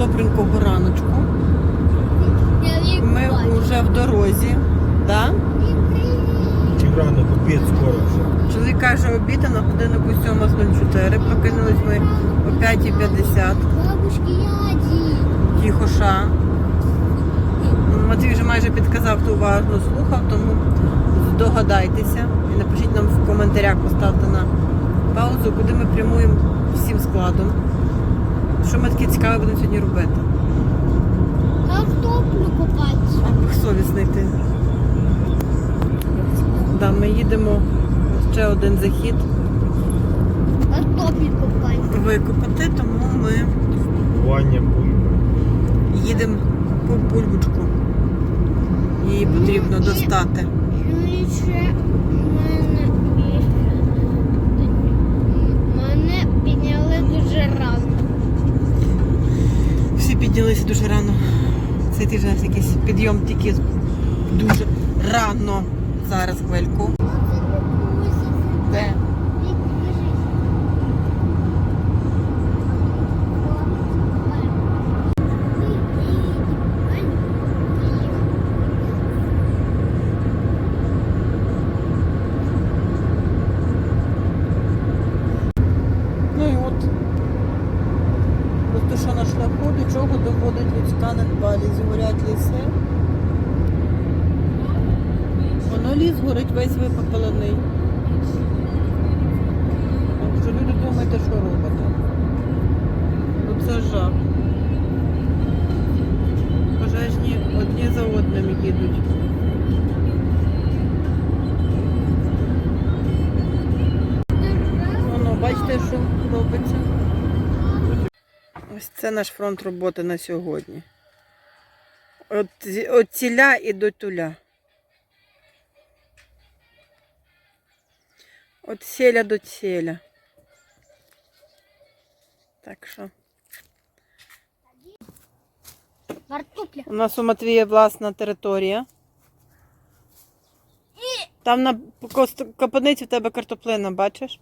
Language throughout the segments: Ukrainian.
добренького раночку. Ми вже в дорозі. Да? Рано, обід скоро вже. Чоловік каже, обід, а на годинку 7.04. Прокинулись ми о 5.50. Тихоша. Матвій вже майже підказав, хто уважно слухав, тому догадайтеся. І напишіть нам в коментарях, поставте на паузу, куди ми прямуємо всім складом. Що ми таке цікаве будемо сьогодні робити? Картоплю копати. Ох, совісний ти. Да, ми їдемо ще один захід Картоплю копати. викопати, тому ми Вання бульби. їдемо по бульбочку. Її потрібно достати. Швидше мене мене підняли дуже рано. Всі піднялися дуже рано. Цей тиждень якийсь підйом тільки дуже рано. Зараз хвильку. Де? Ну і от. Просто що на шляху, до чого доводить людська недбалість, горять ліси. Воно ліс горить весь випопелений. Так що люди думаєте, що робите. Ну це жах. Пожежні одні за одним їдуть. Ось це наш фронт роботи на сьогодні. От, от ціля і до туля. От селя до ціля. Так що. У нас у Матвія власна територія. Там на капаниці в тебе картоплина, бачиш?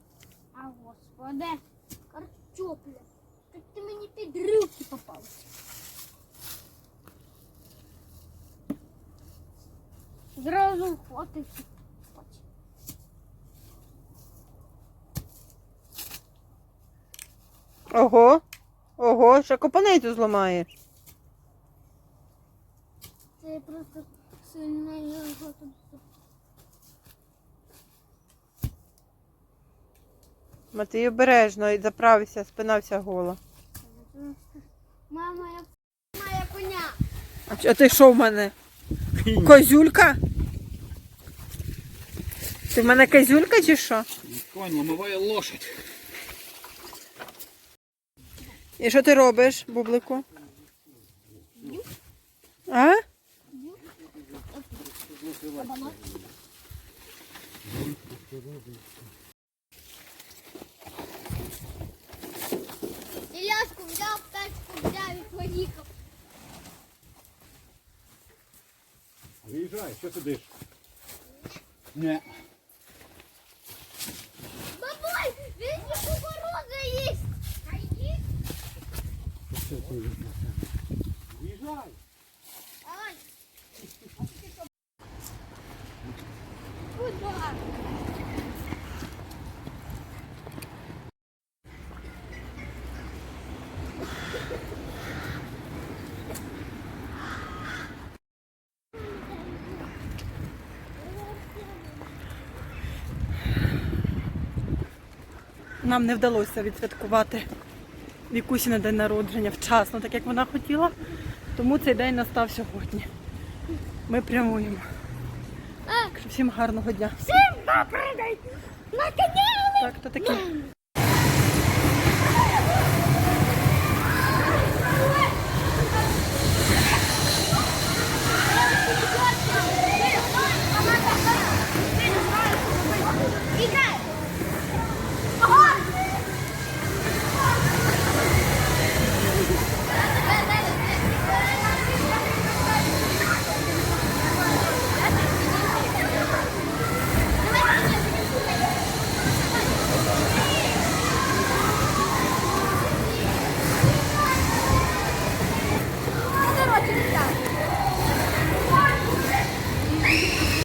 А господи, картопля. Під руки попав. Зразу хватить. Ого. Ого, ще копаницю зламаєш. Це просто сильно його тут. Матвій обережно і заправився, спина вся гола. Мама, я моя коня. А, а ти що в мене? Козюлька? Ти в мене козюлька чи що? Конь ламовая лошадь. І що ти робиш, бублику? А? Взяв і поїхав. Виїжджай, що сидиш? Не. Бабуль, він не кукурудзу їсть. А їсть? Виїжджай. Ай. Будь Нам не вдалося відсвяткувати Вікусі на день народження вчасно, так як вона хотіла. Тому цей день настав сьогодні. Ми прямуємо. Всім гарного дня. Всім добрий день. Так, то таке.